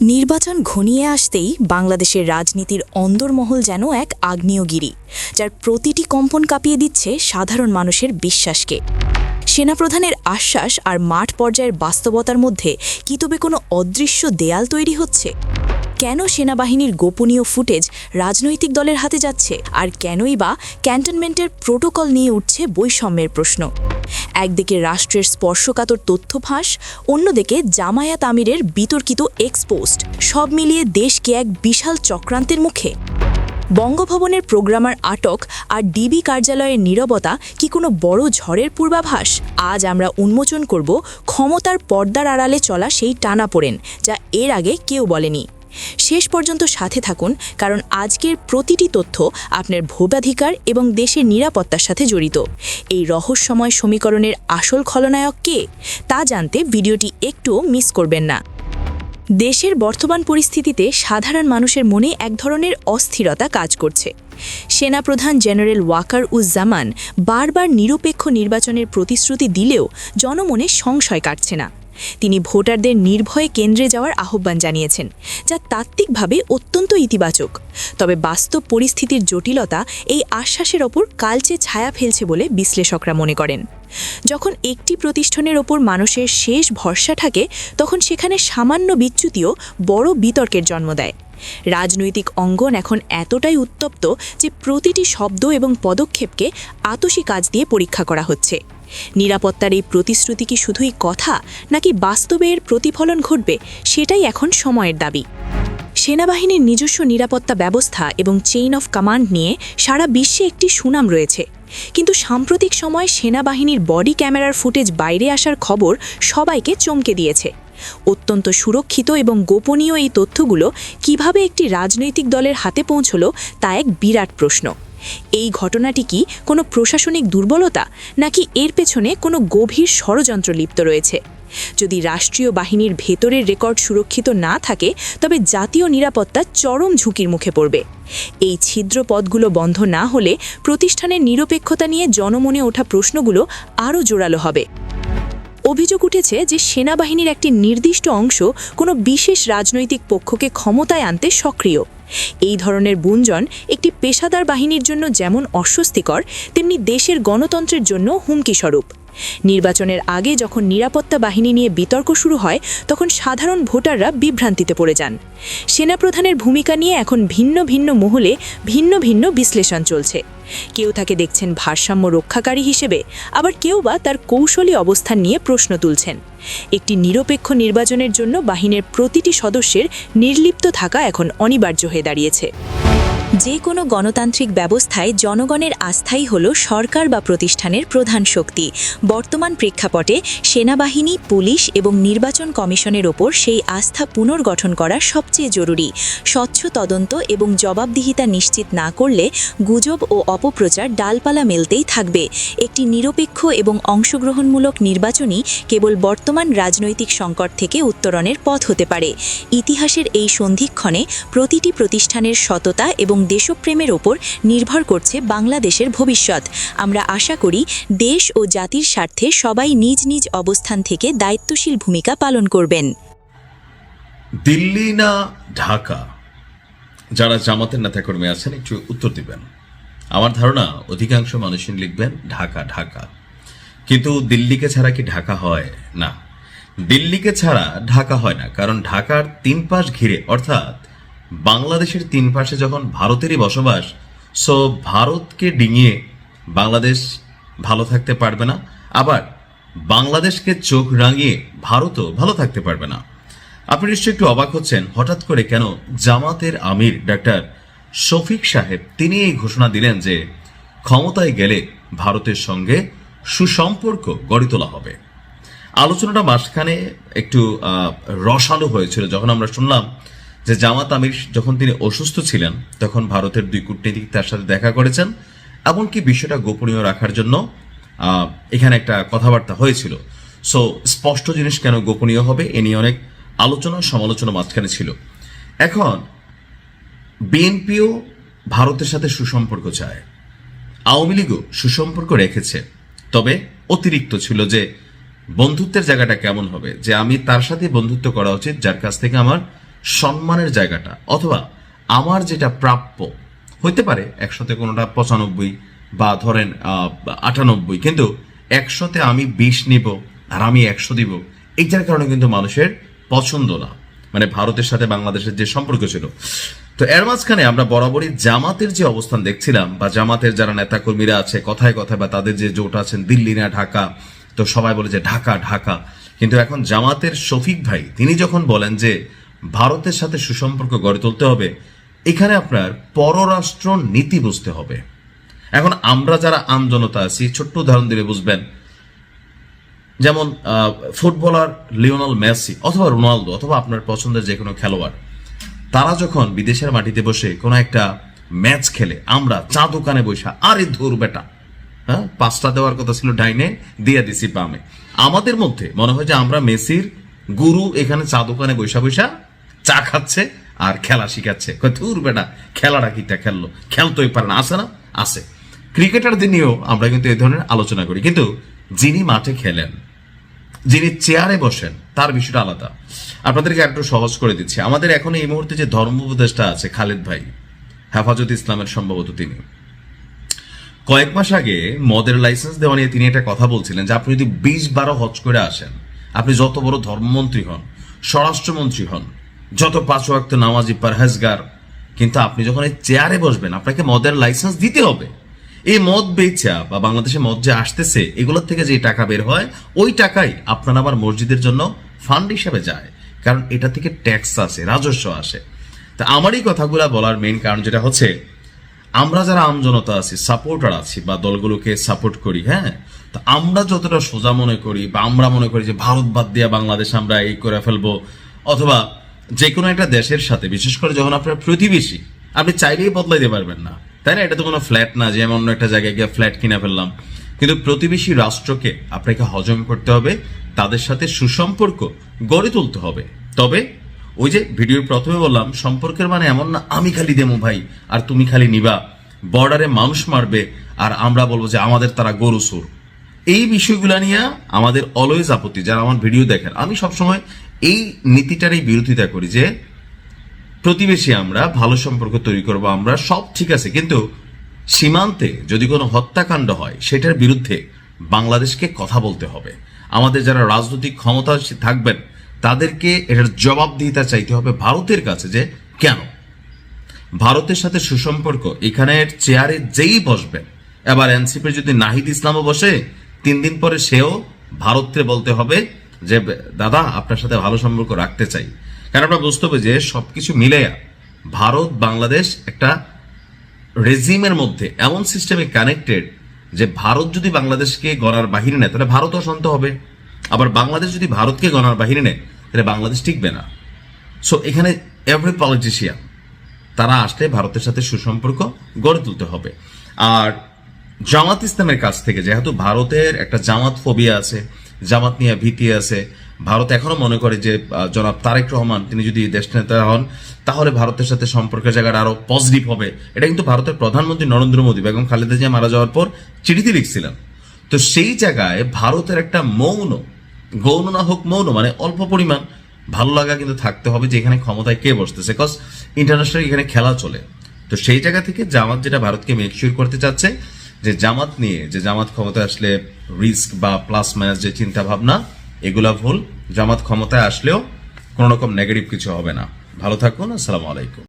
নির্বাচন ঘনিয়ে আসতেই বাংলাদেশের রাজনীতির অন্দরমহল যেন এক আগ্নেয়গিরি, যার প্রতিটি কম্পন কাঁপিয়ে দিচ্ছে সাধারণ মানুষের বিশ্বাসকে। সেনাপ্রধানের আশ্বাস আর মাঠ পর্যায়ের বাস্তবতার মধ্যে কি তবে কোনো অদৃশ্য দেয়াল তৈরি হচ্ছে? কেন সেনাবাহিনীর গোপনীয় ফুটেজ রাজনৈতিক দলের হাতে যাচ্ছে? আর কেনই বা ক্যান্টনমেন্টের প্রোটোকল নিয়ে উঠছে বৈষম্যের প্রশ্ন? একদিকে রাষ্ট্রের স্পর্শকাতর তথ্য ফাঁস, অন্যদিকে জামায়াত আমিরের বিতর্কিত এক্সপোস্ট সব মিলিয়ে দেশকে এক বিশাল চক্রান্তের মুখে। বঙ্গভবনের প্রোগ্রামার আটক আর ডিবি কার্যালয়ের নীরবতা কি কোনো বড় ঝড়ের পূর্বাভাস? আজ আমরা উন্মোচন করব ক্ষমতার পর্দার আড়ালে চলা সেই টানা পড়েন যা এর আগে কেউ বলেনি। শেষ পর্যন্ত সাথে থাকুন, কারণ আজকের প্রতিটি তথ্য আপনার ভোগাধিকার এবং দেশের নিরাপত্তার সাথে জড়িত। এই রহস্যময় সমীকরণের আসল খলনায়ক কে? তা জানতে ভিডিওটি একটুও মিস করবেন না। দেশের বর্তমান পরিস্থিতিতে সাধারণ মানুষের মনে এক ধরনের অস্থিরতা কাজ করছে। সেনাপ্রধান জেনারেল ওয়াকার উজ্জামান বারবার নিরপেক্ষ নির্বাচনের প্রতিশ্রুতি দিলেও জনমনে সংশয় কাটছে না। তিনি ভোটারদের নির্ভয়ে কেন্দ্রে যাওয়ার আহ্বান জানিয়েছেন, যা তাত্ত্বিকভাবে অত্যন্ত ইতিবাচক। তবে বাস্তব পরিস্থিতির জটিলতা এই আশ্বাসের ওপর কালচে ছায়া ফেলছে বলে বিশ্লেষকরা মনে করেন। যখন একটি প্রতিষ্ঠানের ওপর মানুষের শেষ ভরসা থাকে, তখন সেখানে সামান্য বিচ্যুতিও বড় বিতর্কের জন্ম দেয়। রাজনৈতিক অঙ্গন এখন এতটাই উত্তপ্ত যে প্রতিটি শব্দ এবং পদক্ষেপকে আতসী কাজ দিয়ে পরীক্ষা করা হচ্ছে। নিরাপত্তার এই প্রতিশ্রুতি কি শুধুই কথা, নাকি বাস্তবে এর প্রতিফলন ঘটবে, সেটাই এখন সময়ের দাবি। সেনাবাহিনীর নিজস্ব নিরাপত্তা ব্যবস্থা এবং চেইন অফ কমান্ড নিয়ে সারা বিশ্বে একটি সুনাম রয়েছে। কিন্তু সাম্প্রতিক সময় সেনাবাহিনীর বডি ক্যামেরার ফুটেজ বাইরে আসার খবর সবাইকে চমকে দিয়েছে। অত্যন্ত সুরক্ষিত এবং গোপনীয় এই তথ্যগুলো কীভাবে একটি রাজনৈতিক দলের হাতে পৌঁছল, তা এক বিরাট প্রশ্ন। এই ঘটনাটি কি কোনো প্রশাসনিক দুর্বলতা, নাকি এর পেছনে কোনো গভীর ষড়যন্ত্র লিপ্ত রয়েছে? যদি রাষ্ট্রীয় বাহিনীর ভেতরের রেকর্ড সুরক্ষিত না থাকে, তবে জাতীয় নিরাপত্তা চরম ঝুঁকির মুখে পড়বে। এই ছিদ্র পদগুলো বন্ধ না হলে প্রতিষ্ঠানের নিরপেক্ষতা নিয়ে জনমনে ওঠা প্রশ্নগুলো আরও জোরালো হবে। অভিযোগ উঠেছে যে সেনাবাহিনীর একটি নির্দিষ্ট অংশ কোনো বিশেষ রাজনৈতিক পক্ষকে ক্ষমতায় আনতে সক্রিয়। এই ধরনের গুঞ্জন একটি পেশাদার বাহিনীর জন্য যেমন অস্বস্তিকর, তেমনি দেশের গণতন্ত্রের জন্য হুমকিস্বরূপ। নির্বাচনের আগে যখন নিরাপত্তা বাহিনী নিয়ে বিতর্ক শুরু হয়, তখন সাধারণ ভোটাররা বিভ্রান্তিতে পড়ে যান। সেনাপ্রধানের ভূমিকা নিয়ে এখন ভিন্ন ভিন্ন মহলে ভিন্ন ভিন্ন বিশ্লেষণ চলছে। কেউ তাকে দেখছেন ভারসাম্য রক্ষাকারী হিসেবে, আবার কেউ বা তার কৌশলী অবস্থান নিয়ে প্রশ্ন তুলছেন। একটি নিরপেক্ষ নির্বাচনের জন্য বাহিনীর প্রতিটি সদস্যের নির্লিপ্ত থাকা এখন অনিবার্য হয়ে দাঁড়িয়েছে। যে কোনো গণতান্ত্রিক ব্যবস্থায় জনগণের আস্থাই হল সরকার বা প্রতিষ্ঠানের প্রধান শক্তি। বর্তমান প্রেক্ষাপটে সেনাবাহিনী, পুলিশ এবং নির্বাচন কমিশনের ওপর সেই আস্থা পুনর্গঠন করা সবচেয়ে জরুরি। স্বচ্ছ তদন্ত এবং জবাবদিহিতা নিশ্চিত না করলে গুজব ও অপপ্রচার ডালপালা মেলতেই থাকবে। একটি নিরপেক্ষ এবং অংশগ্রহণমূলক নির্বাচনই কেবল বর্তমান রাজনৈতিক সংকট থেকে উত্তরণের পথ হতে পারে। ইতিহাসের এই সন্ধিক্ষণে প্রতিটি প্রতিষ্ঠানের সততা এবং দেশপ্রেমের ওপর নির্ভর করছে বাংলাদেশের ভবিষ্যৎ। আমরা আশা করি দেশ ও জাতির স্বার্থে সবাই নিজ নিজ অবস্থান থেকে দায়িত্বশীল ভূমিকা পালন করবেন। দিল্লি না ঢাকা? যারা জামাতের নেতাকর্মী আছেন, একটু উত্তর দিবেন। আমার ধারণা, অধিকাংশ মানুষই লিখবেন, ঢাকা ঢাকা। কিন্তু দিল্লিকে ছাড়া কি ঢাকা হয় না? দিল্লিকে ছাড়া ঢাকা হয় না, কারণ ঢাকার তিন পাশ ঘিরে, অর্থাৎ বাংলাদেশের তিন পাশে যখন ভারতেরই বসবাস সো ভারতকে ডিঙিয়ে বাংলাদেশ ভালো থাকতে পারবে না। আবার বাংলাদেশকে চোখ রাঙিয়ে ভারতও ভালো থাকতে পারবে না। আপনি নিশ্চয়ই একটু অবাক হচ্ছেন, হঠাৎ করে কেন জামাতের আমির ডাক্তার শফিক সাহেব তিনি এই ঘোষণা দিলেন যে ক্ষমতায় গেলে ভারতের সঙ্গে সুসম্পর্ক গড়ে তোলা হবে। আলোচনাটা মাঝখানে একটু রসালো হয়েছিল। যখন আমরা শুনলাম যে জামাত আমির যখন তিনি অসুস্থ ছিলেন, তখন ভারতের দুই কূটনীতিক তার সাথে দেখা করেছেন, এমনকি বিষয়টা গোপনীয় রাখার জন্য এখানে একটা কথাবার্তা হয়েছিল। সো স্পষ্ট জিনিস কেন গোপনীয় হবে, এ নিয়ে অনেক আলোচনা, সমালোচনা মাঝখানে ছিল। এখন, বিএনপিও ভারতের সাথে সুসম্পর্ক চায়। আওয়ামী লীগও সুসম্পর্ক রেখেছে। তবে অতিরিক্ত ছিল যে বন্ধুত্বের জায়গাটা কেমন হবে, যে আমি তার সাথে বন্ধুত্ব করা উচিত, যার কাছ থেকে আমার সম্মানের জায়গাটা, অথবা আমার যেটা প্রাপ্য, হইতে পারে একশোতে কোনোটা পঁচানব্বই বা ধরেন আটানব্বই, কিন্তু একশোতে আমি বিশ নিব আর আমি একশো দিব, এইটার কারণে কিন্তু মানুষের পছন্দ না। মানে ভারতের সাথে বাংলাদেশের যে সম্পর্ক ছিল। তো এর মাঝখানে আমরা বরাবরই জামাতের যে অবস্থান দেখছিলাম, বা জামাতের যারা নেতাকর্মীরা আছে, কথায় কথায়, বা তাদের যে জোট আছেন, দিল্লি না ঢাকা, তো সবাই বলে যে ঢাকা ঢাকা। কিন্তু এখন জামাতের শফিক ভাই, তিনি যখন বলেন যে ভারতের সাথে সুসম্পর্ক গড়ে তুলতে হবে। এখানে আপনার পররাষ্ট্র নীতি বুঝতে হবে। এখন আমরা যারা আমজনতা আছি, ছোট্ট উদাহরণ দিলে বুঝবেন। যেমন ফুটবলার লিওনাল মেসি অথবা রোনালদো অথবা আপনার পছন্দের যে কোনো খেলোয়াড়, তারা যখন বিদেশের মাটিতে বসে কোনো একটা ম্যাচ খেলে, আমরা চা দোকানে বসা, আরে ধুর বেটা। হ্যাঁ পাঁচটা দেওয়ার কথা ছিল ডাইনে, দিয়ে দিছি পামে আমাদের মধ্যে মনে হয় যে আমরা মেসির গুরু এখানে চা দোকানে বৈশা বৈশা চা খাচ্ছে আর খেলা শিখাচ্ছে। ধুর বেটা, খেলাটা কিটা খেললো। খেলতেই পারে না। আছে না? আছে। ক্রিকেটারদের নিয়েও আমরা কিন্তু এই ধরনের আলোচনা করি। কিন্তু যিনি মাঠে খেলেন, যিনি চেয়ারে বসেন, তার বিষয়টা আলাদা। আপনাদেরকে একটু সহজ করে দিচ্ছি। আমাদের এখন এই মুহূর্তে যে ধর্ম উপদেষ্টা আছে, খালেদ ভাই, হেফাজত ইসলামের সম্ভবত তিনি। কয়েক মাস আগে মদের লাইসেন্স দেওয়া নিয়ে তিনি একটা কথা বলছিলেন যে, আপনি যদি বিশ বারো হজ করে আসেন, আপনি যত বড় ধর্মমন্ত্রী হন, স্বরাষ্ট্রমন্ত্রী হন যত পাঁচ ওয়াক্ত নামাজি, পারহেজগার, কিন্তু আপনি যখন এই চেয়ারে বসবেন, আপনাকে মদের লাইসেন্স দিতে হবে। এই মদ বেচা বা বাংলাদেশে মদ যে আসতেছে, এগুলোর থেকে যে টাকা বের হয়, ওই টাকাই আপনার আমার মসজিদের জন্য ফান্ড হিসাবে যায়। কারণ এটা থেকে ট্যাক্স আসে রাজস্ব আসে। তা আমার এই কথাগুলা বলার মেইন কারণ যেটা হচ্ছে, আমরা যারা আমজনতা আছি সাপোর্টার আছি বা দলগুলোকে সাপোর্ট করি হ্যাঁ? তো আমরা যতটা সোজা মনে করি বা আমরা মনে করি যে ভারত বাদ দিয়ে বাংলাদেশ আমরা এই করে ফেলব, অথবা যে কোনো একটা দেশের সাথে, বিশেষ করে যখন আপনার প্রতিবেশী, আপনি চাইলেই বদলাইতে পারবেন না। তাই না? এটা তো কোনো ফ্ল্যাট না যে অন্য একটা জায়গায় গিয়ে ফ্ল্যাট কিনে ফেললাম। কিন্তু প্রতিবেশী রাষ্ট্রকে আপনাকে হজম করতে হবে, তাদের সাথে সুসম্পর্ক গড়ে তুলতে হবে। তবে ওই যে ভিডিওর প্রথমে বললাম, সম্পর্কের মানে এমন না, আমি খালি দেমু ভাই, আর তুমি খালি নিবা। বর্ডারে মানুষ মারবে, আর আমরা বলব যে আমাদের তারা গরু সুর এই বিষয়গুলা নিয়ে আমাদের অলওয়েজ আপত্তি, যারা আমার ভিডিও দেখেন। আমি সবসময় এই নীতিটারই বিরোধিতা করি যে, প্রতিবেশী আমরা, ভালো সম্পর্ক তৈরি করব আমরা, সব ঠিক আছে, কিন্তু সীমান্তে যদি কোনো হত্যাকাণ্ড হয়, সেটার বিরুদ্ধে বাংলাদেশকে কথা বলতে হবে। আমাদের যারা রাজনৈতিক ক্ষমতা থাকবেন, তাদেরকে এটার জবাবদিহিতা চাইতে হবে ভারতের কাছে যে, কেন? ভারতের সাথে সুসম্পর্ক, এখানের চেয়ারে যেই বসবেন, এবার এনসিপির যদি নাহিদ ইসলামও বসে তিন দিন পরে সেও ভারতকে বলতে হবে যে, দাদা, আপনার সাথে ভালো সম্পর্ক রাখতে চাই। কারণ আমরা বুঝতে হবে যে, সবকিছু মিলেয়া ভারত, বাংলাদেশ একটা রেজিমের মধ্যে এমন সিস্টেমে কানেক্টেড যে, ভারত যদি বাংলাদেশকে গণার বাহিরে নেয়, তাহলে ভারতও অশান্ত হবে। আবার বাংলাদেশ যদি ভারতকে গণার বাহিরে নেয়, তাহলে বাংলাদেশ টিকবে না। সো এখানে এভরি পলিটিশিয়ান তারা আসলে ভারতের সাথে সুসম্পর্ক গড়ে তুলতে হবে। আর জামাত ইসলামের কাছ থেকে, যেহেতু ভারতের একটা জামাত ফোবিয়া আছে, জামাত নিয়ে ভীতি আছে, ভারত এখনও মনে করে যে জনাব তারেক রহমান, তিনি যদি দেশ নেতা হন, তাহলে ভারতের সাথে সম্পর্কের জায়গাটা আরও পজিটিভ হবে। এটা কিন্তু ভারতের প্রধানমন্ত্রী নরেন্দ্র মোদী, বেগম খালেদা জিয়া মারা যাওয়ার পর চিঠিতে লিখছিলেন। তো সেই জায়গায় ভারতের একটা মৌন, গৌণ না হোক মৌন মানে অল্প পরিমাণ, ভালো লাগা কিন্তু থাকতে হবে যে এখানে ক্ষমতায় কে বসতেছে কজ ইন্টারন্যাশনাল এখানে খেলা চলে। তো সেই জায়গা থেকে জামাত যেটা ভারতকে মেকশিওর করতে চাচ্ছে যে জামাত নিয়ে, যে জামাত ক্ষমতায় আসলে রিস্ক বা প্লাস মাইনাস যে চিন্তা ভাবনা, এগুলা ভুল। জামাত ক্ষমতায় আসলেও কোনো রকম নেগেটিভ কিছু হবে না। ভালো থাকুন, আসসালামু আলাইকুম।